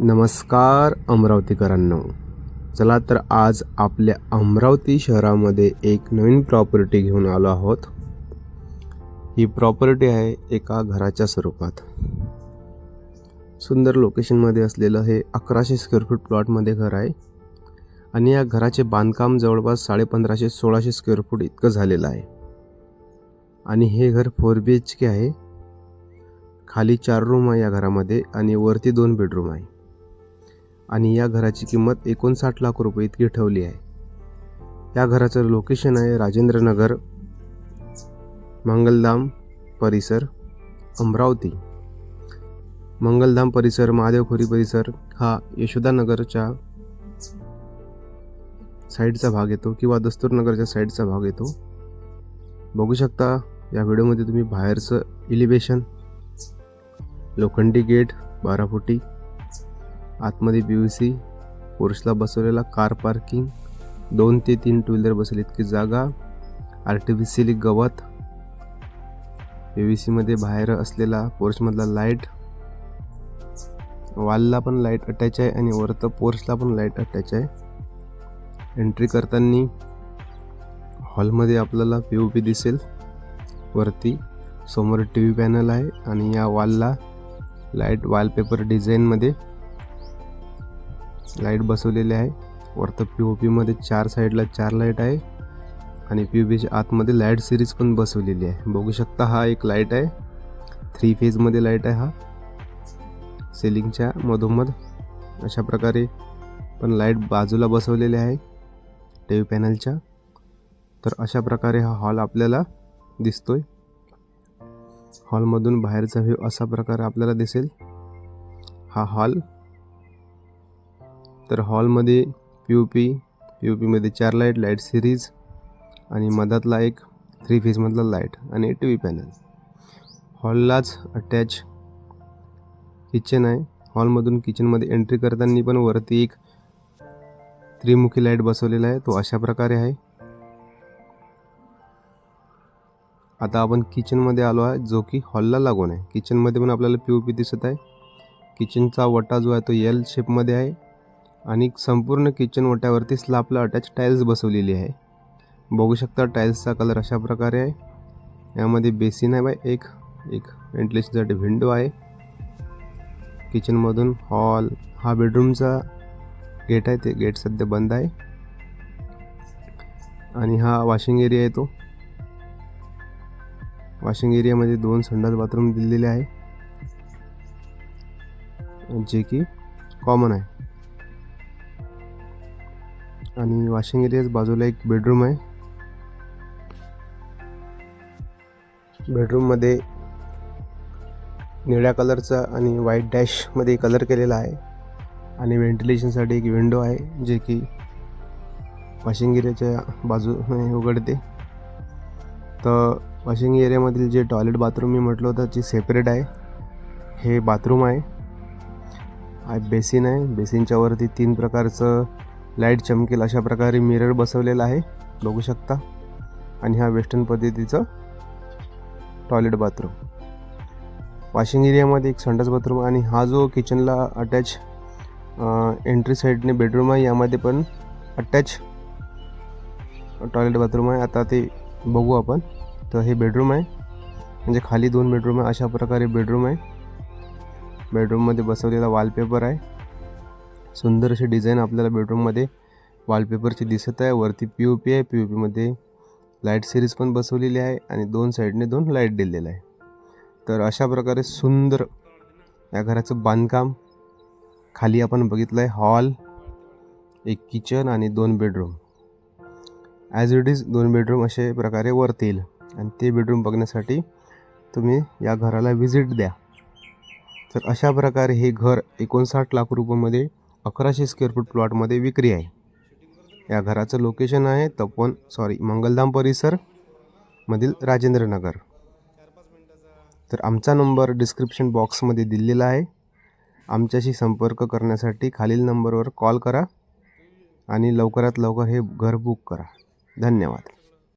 नमस्कार अमरावतीकरांनो. चला तर आज आपल्या अमरावती शहरामध्ये एक नवीन प्रॉपर्टी घेऊन आलो आहोत. ही प्रॉपर्टी आहे एका घराच्या स्वरूपात. सुंदर लोकेशनमध्ये असलेलं हे अकराशे स्क्वेअर फूट प्लॉटमध्ये घर आहे. आणि या घराचे बांधकाम जवळपास साडेपंधराशे सोळाशे स्क्वेअर फूट इतकं झालेलं आहे. आणि हे घर फोर बी एच के आहे. खाली चार रूम आहे या घरामध्ये आणि वरती दोन बेडरूम आहे. आणि या घराची किंमत एकोणसाठ लाख रुपये इतकी ठेवली आहे. या घराचं लोकेशन आहे राजेंद्रनगर मंगलधाम परिसर अमरावती. मंगलधाम परिसर महादेवखोरी परिसर हा यशोदानगरच्या साईडचा भाग येतो किंवा दस्तूरनगरच्या साईडचा भाग येतो. बघू शकता या व्हिडिओमध्ये तुम्ही बाहेरचं इलिव्हेशन लोखंडी गेट बारा फुटी आतमध्ये पी यू सी पोर्सला बसवलेला कार पार्किंग दोन ते तीन टू व्हीलर बसेल इतकी जागा आर्टिफिशियली गवत पी व्ही सीमध्ये बाहेर असलेला पोर्समधला लाइट वॉलला पण लाइट अटॅच आहे आणि वरतं पोर्सला पण लाइट अटॅच आहे. एंट्री करताना हॉलमध्ये आपल्याला पी ओ पी दिसेल. वरती समोर टी व्ही पॅनल आहे आणि या वॉलला लाइट वॉलपेपर डिझाईनमध्ये लाइट बसवलेली आहे. वरतं पी ओ पीमध्ये चार साईडला चार लाइट आहे. आणि पी ओ पीच्या आतमध्ये लाइट सिरीज पण बसवलेली आहे. बघू शकता हा एक लाइट आहे. थ्री फेजमध्ये लाइट आहे हा. सिलिंगच्या मधोमध अशा प्रकारे पण लाइट बाजूला बसवलेले आहे. टी पॅनलच्या तर अशा प्रकारे हा हॉल आपल्याला दिसतोय. हॉलमधून बाहेरचा व्ह्यू असा प्रकारे आपल्याला दिसेल. हा हॉल तर हॉलमध्ये P O P P O पीमध्ये चार लाइट लाइट सिरीज आणि मधातला एक थ्री फेजमधला लाइट आणि टी व्ही पॅनल. हॉललाच अटॅच किचन आहे. हॉलमधून किचनमध्ये एंट्री करताना पण वरती एक त्रिमुखी लाइट बसवलेला आहे. तो अशा प्रकारे आहे. आता आपण किचनमध्ये आलो आहे जो की हॉलला लागून आहे. किचनमध्ये पण आपल्याला पी ओ पी दिसत आहे. किचनचा वटा जो आहे तो एल शेपमध्ये आहे. आणि संपूर्ण किचन ओट्यावरती स्लापला अटॅच टाईल्स बसवलेली आहे. बघू शकता टाईल्सचा कलर अशा प्रकारे आहे. यामध्ये बेसिन आहे बाय एक एक व्हेंटिलेशनसाठी विंडो आहे. किचनमधून हॉल हा बेडरूमचा गेट आहे ते गेट सध्या बंद आहे. आणि हा वॉशिंग एरिया आहे तो. वॉशिंग एरियामध्ये दोन संडास बाथरूम दिलेले आहे. जे की कॉमन आहे. आणि वॉशिंग एरियाच बाजूला एक बेडरूम आहे. बेडरूममध्ये निळ्या कलरचा आणि व्हाईट डॅशमध्ये कलर केलेला आहे. आणि व्हेंटिलेशनसाठी एक विंडो आहे जे की वॉशिंग एरियाच्या बाजूने उघडते. तर वॉशिंग एरियामधील जे टॉयलेट बाथरूम मी म्हटलं होतं ते सेपरेट आहे. हे बाथरूम आहे. हा बेसिन आहे. बेसिनच्या वरती तीन प्रकारचं लाइट चमकेल अशा प्रकारे मिरर बसवलेला आहे. बघू शकता. आणि हा वेस्टर्न पद्धतीचं टॉयलेट बाथरूम वॉशिंग एरियामध्ये एक संडास बाथरूम आणि हा जो किचनला अटॅच एंट्री साईडने बेडरूम आहे यामध्ये पण अटॅच टॉयलेट बाथरूम आहे. आता ते बघू आपण. तर हे बेडरूम आहे. म्हणजे खाली दोन बेडरूम आहे. अशा प्रकारे बेडरूम आहे. बेडरूममध्ये बसवलेला वॉलपेपर आहे. सुंदर अशी डिझाईन आपल्याला बेडरूममध्ये वॉलपेपरची दिसत आहे. वरती पी ओ पी आहे. पी ओ पीमध्ये लाइट सिरीज पण बसवलेली आहे आणि दोन साईडने दोन लाइट दिलेलं आहे. तर अशा प्रकारे सुंदर या घराचं बांधकाम खाली आपण बघितलं आहे हॉल एक किचन आणि दोन बेडरूम ॲज इट इज दोन बेडरूम असे प्रकारे वरती येईल. आणि ते बेडरूम बघण्यासाठी तुम्ही या घराला व्हिजिट द्या. तर अशा प्रकारे हे घर एकोणसाठ लाख रुपयामध्ये अकराशे स्क्वेअर फूट प्लॉटमध्ये विक्री आहे. या घराचं लोकेशन आहे तपोन सॉरी मंगलधाम परिसर मधील राजेंद्रनगर तर आमचा नंबर डिस्क्रिप्शन बॉक्समध्ये दिलेला आहे. आमच्याशी संपर्क करण्यासाठी खालील नंबरवर कॉल करा आणि लवकरात लवकर हे घर बुक करा. धन्यवाद.